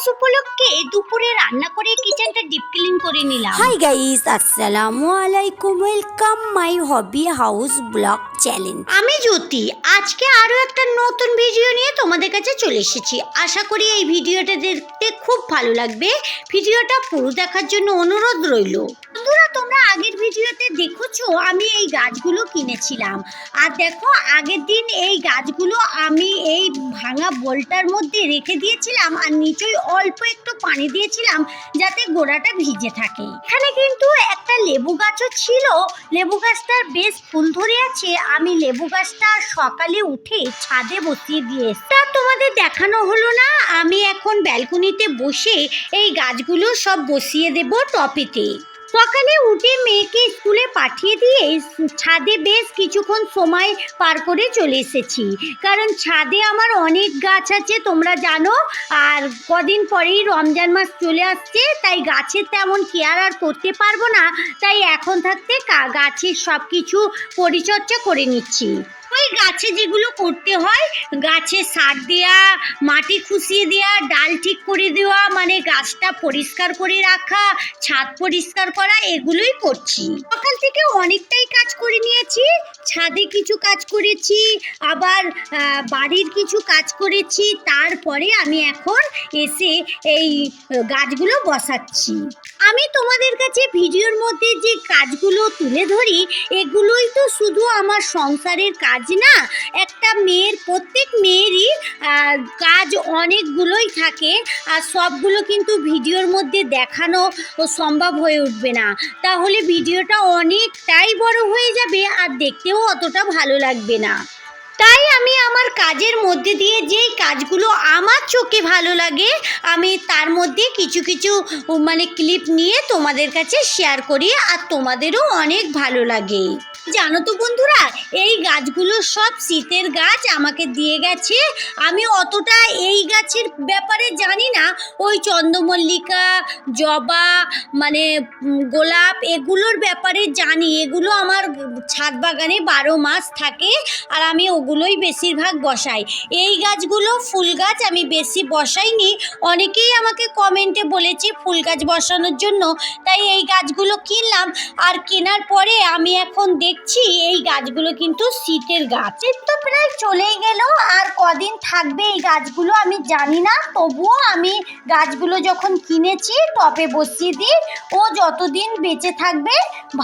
মাস উপলক্ষে দুপুরে রান্না করে কিচেনটা ডিপ ক্লিন করে নিলাম। হাই গাইস আসসালামু আলাইকুম welcome my hobby house blog challenge আমি জ্যোতি আজকে আরও একটা নতুন ভিডিও নিয়ে তোমাদের কাছে চলে এসেছি। আশা করি এই ভিডিওটা দেখতে খুব ভালো লাগবে। ভিডিওটা পুরো দেখার জন্য অনুরোধ রইল। আগের ভিডিওতে দেখেছ, আমি এই গাছগুলো কিনেছিলাম। আর দেখো, আগের দিন এই গাছগুলো আমি এই ভাঙা বোলটার মধ্যে রেখে দিয়েছিলাম আর নিচই অল্প একটু পানি দিয়েছিলাম যাতে গোড়াটা ভিজে থাকে। এখানে কিন্তু একটা লেবু গাছও ছিল। লেবু গাছটার বেশ ফুল ধরে আছে। আমি লেবু গাছটা সকালে উঠে ছাদে বসিয়ে দিয়ে তা তোমাদের দেখানো হলো না, আমি এখন ব্যালকনিতে বসে এই গাছগুলো সব বসিয়ে দেব টপেতে। সকালে উঠে মেয়েকে স্কুলে পাঠিয়ে দিয়ে ছাদে বেশ কিছুক্ষণ সময় পার করে চলে এসেছি। কারণ ছাদে আমার অনেক গাছ আছে, তোমরা জানো। আর কদিন পরেই রমজান মাস চলে আসছে, তাই গাছের তেমন কেয়ার আর করতে পারব না। তাই এখন থাকতে গাছের সব কিছু পরিচর্যা করে নিচ্ছি। ওই গাছে যেগুলো করতে হয়, গাছে সার দেওয়া মাটি খুশিয়ে দেওয়া ডাল ঠিক করে দেওয়া মানে গাছটা পরিষ্কার করে রাখা, ছাদ পরিষ্কার করা, এগুলোই করছি। সকাল থেকে অনেকটাই কাজ করে নিয়েছি, ছাদে কিছু কাজ করেছি, আবার বাড়ির কিছু কাজ করেছি, তারপরে আমি এখন এসে এই গাছগুলো বসাচ্ছি। আমি তোমাদের কাছে ভিডিওর মধ্যে যে কাজগুলো তুলে ধরি, এগুলোই তো শুধু আমার সংসারের কাজ না? একটা মেয়ের, প্রত্যেক মেয়েরই কাজ অনেকগুলোই থাকে আর সবগুলো কিন্তু ভিডিওর মধ্যে দেখানো সম্ভব হয়ে উঠবে না। তাহলে ভিডিওটা অনেকটাই বড় হয়ে যাবে আর দেখতেও অতটা ভালো লাগবে না। তাই আমি আমার কাজের মধ্যে দিয়ে যেই কাজগুলো আমার চোখে ভালো লাগে, আমি তার মধ্যে কিছু কিছু মানে ক্লিপ নিয়ে তোমাদের কাছে শেয়ার করি আর তোমাদেরও অনেক ভালো লাগে। জানো তো বন্ধুরা, এই গাছগুলো সব শীতের গাছ আমাকে দিয়ে গেছে। আমি অতটা এই গাছের ব্যাপারে জানি না। ওই চন্দ্রমল্লিকা, জবা মানে গোলাপ এগুলোর ব্যাপারে জানি। এগুলো আমার ছাদ বাগানে বারো মাস থাকে আর আমি ওগুলোই বেশিরভাগ বসাই। এই গাছগুলো ফুল গাছ আমি বেশি বসাইনি। অনেকেই আমাকে কমেন্টে বলেছে ফুল গাছ বসানোর জন্য। তাই এই গাছগুলো কিনলাম। আর কেনার পরে আমি এখন দেখছি, এই গাছগুলো কিন্তু শীতের গাছ। শীত তো প্রায় চলেই গেল, আর কদিন থাকবে এই গাছগুলো আমি জানি না। তবুও আমি গাছগুলো যখন কিনেছি টপে বসিয়ে দিই, ও যতদিন বেঁচে থাকবে,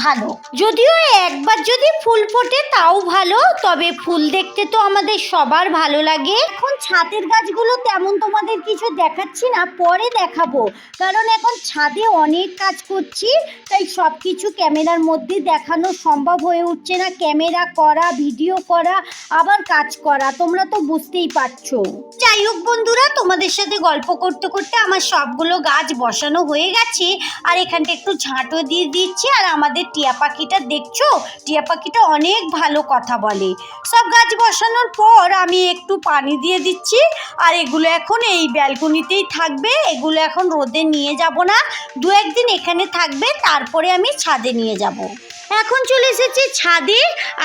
ভালো। যদিও একবার যদি ফুল ফোটে, তাও ভালো, তবে ফুল দেখতে তো আমাদের সবার ভালো লাগে। এখন ছাদের গাছগুলো তেমন তোমাদের কিছু দেখাচ্ছি না, পরে দেখাবো। কারণ এখন ছাদে অনেক কাজ করছি, তাই সব কিছু ক্যামেরার মধ্যে দেখানো সম্ভব হয়ে উঠছে না, ক্যামেরা করা, ভিডিও করা, আবার কাজ করা, তোমরা তো বুঝতেই পারছ। যাই হোক বন্ধুরা, তোমাদের সাথে গল্প করতে করতে আমার সবগুলো গাছ বসানো হয়ে গেছে, আর এখানটা একটু ঝাঁটও দিয়ে দিচ্ছি, আর আমাদের টিয়া পাখিটা দেখছ? টিয়া পাখিটা অনেক ভালো কথা বলে। সব গাছ বসানোর পর আমি একটু পানি দিয়ে দিচ্ছি, আর এগুলো এখন এই ব্যালকনিতেই থাকবে, এগুলো এখন রোদে নিয়ে যাব না, দু একদিন এখানে থাকবে, তারপরে আমি ছাদে নিয়ে যাব। এখন চলে এসেছে ছাদে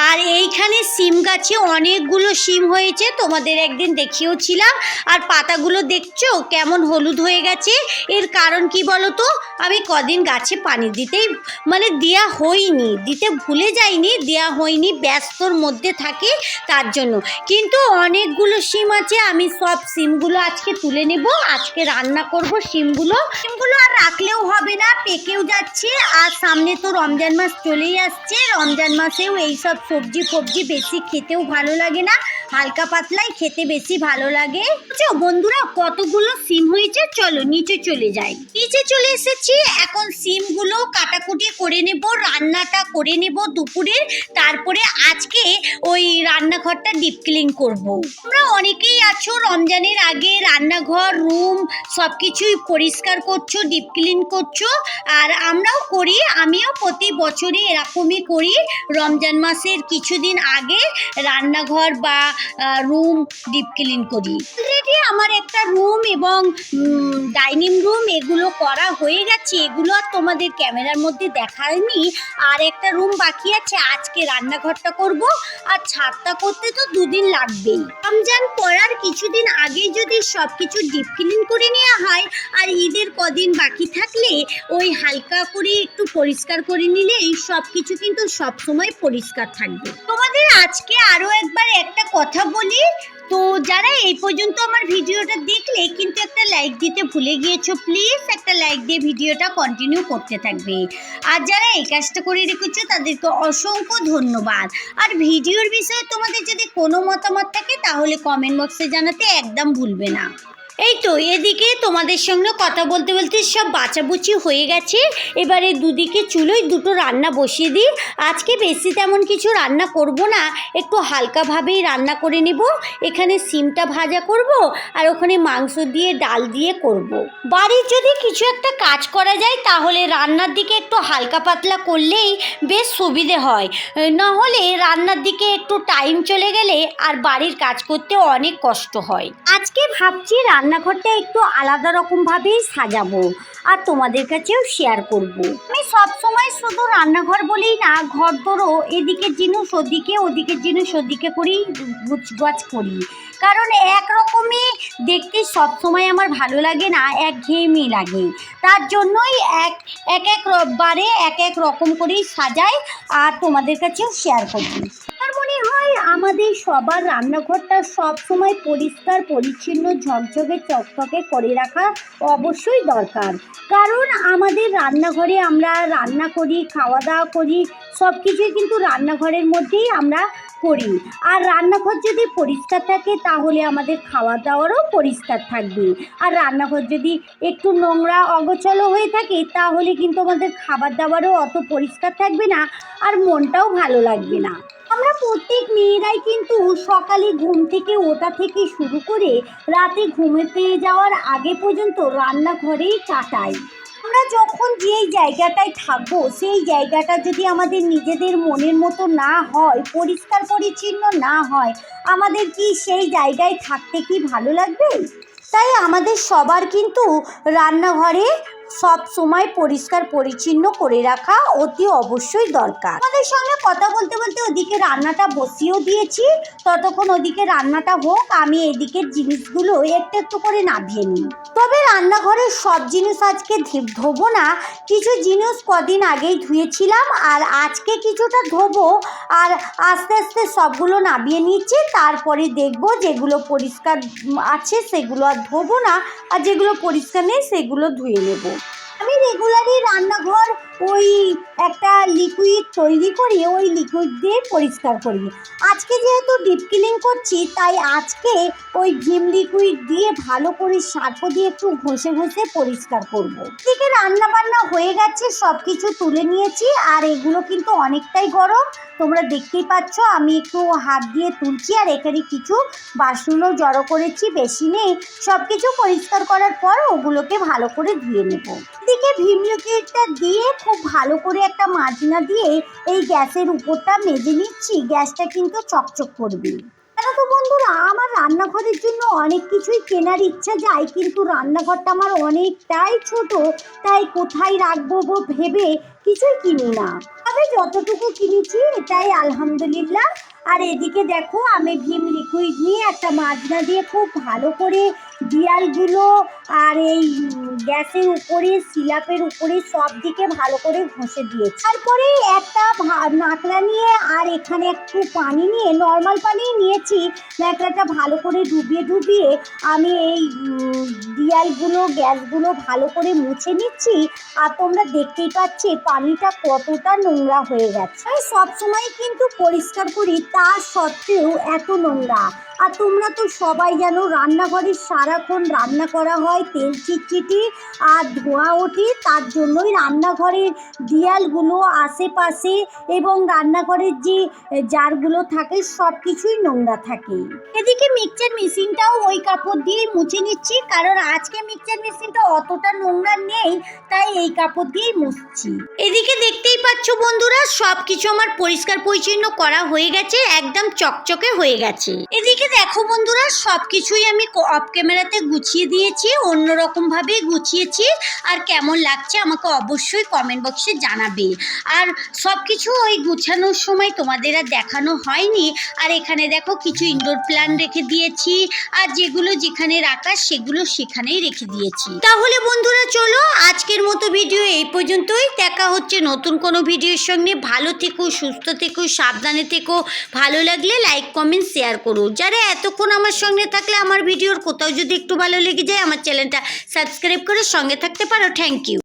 আর এইখানে সিম গাছে অনেকগুলো সিম হয়েছে, তোমাদের একদিন দেখিয়েওছিলাম। আর পাতাগুলো দেখছ? কেমন হলুদ হয়ে গেছে? এর কারণ কি বলো তো আমি কদিন গাছে পানি দিতেই মানে দেয়া হয়নি, দিতে ভুলে যাইনি, দেয়া হয়নি, ব্যস্তর মধ্যে থাকে তার জন্য। কিন্তু অনেকগুলো সিম আছে, আমি সব সিমগুলো আজকে তুলে নেব। আজকে রান্না করব সিমগুলো। সিমগুলো আর রাখলেও হবে না, পেকেও যাচ্ছে, আর সামনে তো রমজান মাস চলেই আসছে, রমজান মাসেও এইসব সবজি ফবজি বেশি খেতেও ভালো লাগে না। হালকা পাতলাই খেতে বেশি ভালো লাগে। বুঝছ বন্ধুরা, কতগুলো সিম হয়েছে? চলো, নিচে চলে যাই। নিচে চলে এসেছি। এখন সিমগুলো কাটাকুটি করে নেব, রান্নাটা করে নেব দুপুরের তারপরে আজকে ওই রান্নাঘরটা ডিপ ক্লিন করব। তোমরা অনেকেই আছো রমজানের আগে রান্নাঘর, রুম সব কিছুই পরিষ্কার করছ, ডিপ ক্লিন করছ। আর আমরাও করি, আমিও প্রতি বছরই এরকমই করি। রমজান মাসের কিছুদিন আগে রান্নাঘর বা রুম ডিপ ক্লিন করি। অলরেডি আমার একটা রুম এবং ডাইনিং রুম এগুলো করা হয়ে গেছে। এগুলো আর তোমাদের ক্যামেরার মধ্যে দেখায়নি। আর একটা রুম বাকি আছে। আজকে রান্নাঘরটা করব। আর ছাদটা করতে তো দুদিন লাগবেই। রমজান পড়ার কিছুদিন আগেই যদি সব কিছু ডিপ ক্লিন করে নেওয়া হয়, আর ঈদের কদিন বাকি থাকলে ওই হালকা করে একটু পরিষ্কার করে নিলেই সব কিছু কিন্তু সব সময় পরিষ্কার থাকবে। তোমাদের আজকে আরও একবার একটা কথা বলি। তো যারা এই পর্যন্ত আমার ভিডিওটা দেখলে কিন্তু একটা লাইক দিতে ভুলে গিয়েছো প্লিজ একটা লাইক দিয়ে ভিডিওটা কন্টিনিউ করতে থাকবে। আর যারা এই কাজটা করে রেখেছো, তাদেরকে অসংখ্য ধন্যবাদ। আর ভিডিওর বিষয়ে তোমাদের যদি কোনো মতামত থাকে, তাহলে কমেন্ট বক্সে জানাতে একদম ভুলবে না। এই তো, এদিকে তোমাদের সঙ্গে কথা বলতে বলতে সব বাঁচাবুচি হয়ে গেছে। এবারে দুদিকে চুলোয় দুটো রান্না বসিয়ে দিই। আজকে বেশি তেমন কিছু রান্না করব না, একটু হালকাভাবেই রান্না করে নেব। এখানে সিমটা ভাজা করব আর ওখানে মাংস দিয়ে, ডাল দিয়ে করব। বাড়ির যদি কিছু একটা কাজ করা যায়, তাহলে রান্নার দিকে একটু হালকা পাতলা করলেই বেশ সুবিধে হয়। না হলে রান্নার দিকে একটু টাইম চলে গেলে আর বাড়ির কাজ করতে অনেক কষ্ট হয়। আজকে ভাবছি রান্নাঘরটা একটু আলাদা রকমভাবেই সাজাবো আর তোমাদের কাছেও শেয়ার করব। আমি সব সময় শুধু রান্নাঘর বলেই না ঘর ধরো এদিকে জিনিস ওদিকে ওদিকে জিনিস ওদিকে করেই গুছগাছ করি। কারণ একরকমই দেখতে সব সময় আমার ভালো লাগে না, একঘেয়েমি লাগে। তার জন্যই এক এক এক বারে এক এক রকম করেই সাজাই আর তোমাদের কাছেও শেয়ার করি হয় আমাদের সবার রান্নাঘরটা সব সময় পরিষ্কার, পরিচ্ছন্ন, ঝকঝকে, চকচকে করে রাখা অবশ্যই দরকার। কারণ আমাদের রান্নাঘরে আমরা রান্না করি খাওয়া দাওয়া করি সব কিছুই কিন্তু রান্নাঘরের মধ্যেই আমরা করি। আর রান্নাঘর যদি পরিষ্কার থাকে, তাহলে আমাদের খাওয়া দাওয়ারও পরিষ্কার থাকবে। আর রান্নাঘর যদি একটু নোংরা, অগোছলো হয়ে থাকে, তাহলে কিন্তু আমাদের খাবার দাবারও অত পরিষ্কার থাকবে না, আর মনটাও ভালো লাগবে না। আমরা প্রত্যেক মেয়েরাই কিন্তু সকালে ঘুম থেকে ওঠা থেকে শুরু করে রাতে ঘুমেতে যাওয়ার আগে পর্যন্ত রান্নাঘরেই কাটাই। আমরা যখন যেই জায়গাটায় থাকব, সেই জায়গাটা যদি আমাদের নিজেদের মনের মতো না হয়, পরিষ্কার পরিচ্ছন্ন না হয়, আমাদের কি সেই জায়গায় থাকতে কি ভালো লাগবে? তাই আমাদের সবার কিন্তু রান্নাঘরে সব সময় পরিষ্কার, পরিচ্ছন্ন করে রাখা অতি অবশ্যই দরকার। আমাদের সঙ্গে কথা বলতে বলতে ওদিকে রান্নাটা বসিয়েও দিয়েছি। ততক্ষণ ওদিকে রান্নাটা হোক, আমি এদিকের জিনিসগুলো একটু একটু করে নামিয়ে নিই। তবে রান্নাঘরের সব জিনিস আজকে ধোবো না। কিছু জিনিস কদিন আগেই ধুয়েছিলাম আর আজকে কিছুটা ধোবো আর আস্তে আস্তে সবগুলো নামিয়ে নিচ্ছি। তারপরে দেখব যেগুলো পরিষ্কার আছে সেগুলো আর ধোবো না। আর যেগুলো পরিষ্কার নেই সেগুলো ধুয়ে নেব। আমি রেগুলারই রান্নাঘর ওই একটা লিকুইড তৈরি করি ওই লিকুইড দিয়ে পরিষ্কার করি আজকে যেহেতু ডিপ ক্লিন করছি, তাই আজকে ওই ভিম লিকুইড দিয়ে ভালো করে সার্প দিয়ে একটু ঘষে ঘষে পরিষ্কার করব। এদিকে রান্না বান্না হয়ে গেছে সব কিছু তুলে নিয়েছি, আর এগুলো কিন্তু অনেকটাই গরম। তোমরা দেখতেই পাচ্ছ, আমি একটু হাত দিয়ে তুলছি, আর এখানে কিছু বাসনও জড়ো করেছি, বেশি নেই। সব কিছু পরিষ্কার করার পর ওগুলোকে ভালো করে ধুয়ে নেব। এদিকে ভিম লিকুইডটা দিয়ে খুব ভালো করে একটা মাজনা দিয়ে এই গ্যাসের উপরটা মেজে নিচ্ছি, গ্যাসটা কিন্তু চকচক করবে। জানো তো বন্ধুরা, আমার রান্নাঘরের জন্য অনেক কিছুই কেনার ইচ্ছা যায়, কিন্তু রান্নাঘরটা আমার অনেকটাই ছোট, তাই কোথায় রাখব ভেবে কিছুই কিনি না। তবে যতটুকু কিনেছি এটাই আলহামদুলিল্লাহ। আর এদিকে দেখো, আমি ভীম লিকুইড নিয়ে একটা মাজনা দিয়ে খুব ভালো করে দেয়ালগুলো আর এই গ্যাসের উপরে, সিলাপের উপরে সব দিকে ভালো করে ঘষে দিয়েছি। তারপরে একটা নাকড়া নিয়ে আর এখানে একটু পানি নিয়ে নর্মাল পানি নিয়েছি। নাকড়াটা ভালো করে ডুবিয়ে ডুবিয়ে আমি এই দেয়ালগুলো, গ্যাসগুলো ভালো করে মুছে নিচ্ছি। আর তোমরা দেখতেই পাচ্ছি পানিটা কতটা নোংরা হয়ে গেছে। সবসময় কিন্তু পরিষ্কার করি, তা সত্ত্বেও এত নোংরা। আর তোমরা তো সবাই জানো রান্নাঘরে সারাক্ষণ রান্না করা হয় তেল চিটচিটি আর ধোঁয়া ওঠে, তার জন্যই রান্নাঘরের দেয়ালগুলো আশেপাশে এবং রান্নাঘরের যে জারগুলো থাকে সব কিছুই নোংরা থাকে। এদিকে মিক্সচার মেশিনটাও ওই কাপড় দিয়ে মুছে নিচ্ছি, কারণ আজকে মিক্সচার মেশিনটা অতটা নোংরা নেই, তাই এই কাপড় দিয়েই মুছছি। এদিকে দেখতেই পাচ্ছ বন্ধুরা সব কিছু আমার পরিষ্কার পরিচ্ছন্ন করা হয়ে গেছে, একদম চকচকে হয়ে গেছে। এদিকে দেখো বন্ধুরা সব কিছুই আমি অফ ক্যামেরাতে গুছিয়ে দিয়েছি অন্যরকম ভাবে গুছিয়েছি। আর কেমন লাগছে আমাকে অবশ্যই কমেন্ট বক্সে জানাবে। আর সব কিছু ওই গুছানোর সময় তোমাদের আর দেখানো হয়নি। আর এখানে দেখো কিছু ইনডোর প্ল্যান রেখে দিয়েছি। আর যেগুলো যেখানে রাখা সেগুলো সেখানেই রেখে দিয়েছি। তাহলে বন্ধুরা, চলো আজকের মতো ভিডিও এই পর্যন্তই। দেখা হচ্ছে নতুন কোনো ভিডিওর সঙ্গে। ভালো থেকো, সুস্থ থেকো, সাবধানে থেকো। ভালো লাগলে লাইক কমেন্ট শেয়ার করো। যারা এতক্ষণ আমার সঙ্গে থাকলে আমার ভিডিওর কোথাও যদি একটু ভালো লেগে যায়, আমার চ্যানেলটা সাবস্ক্রাইব করে সঙ্গে থাকতে পারো। Thank you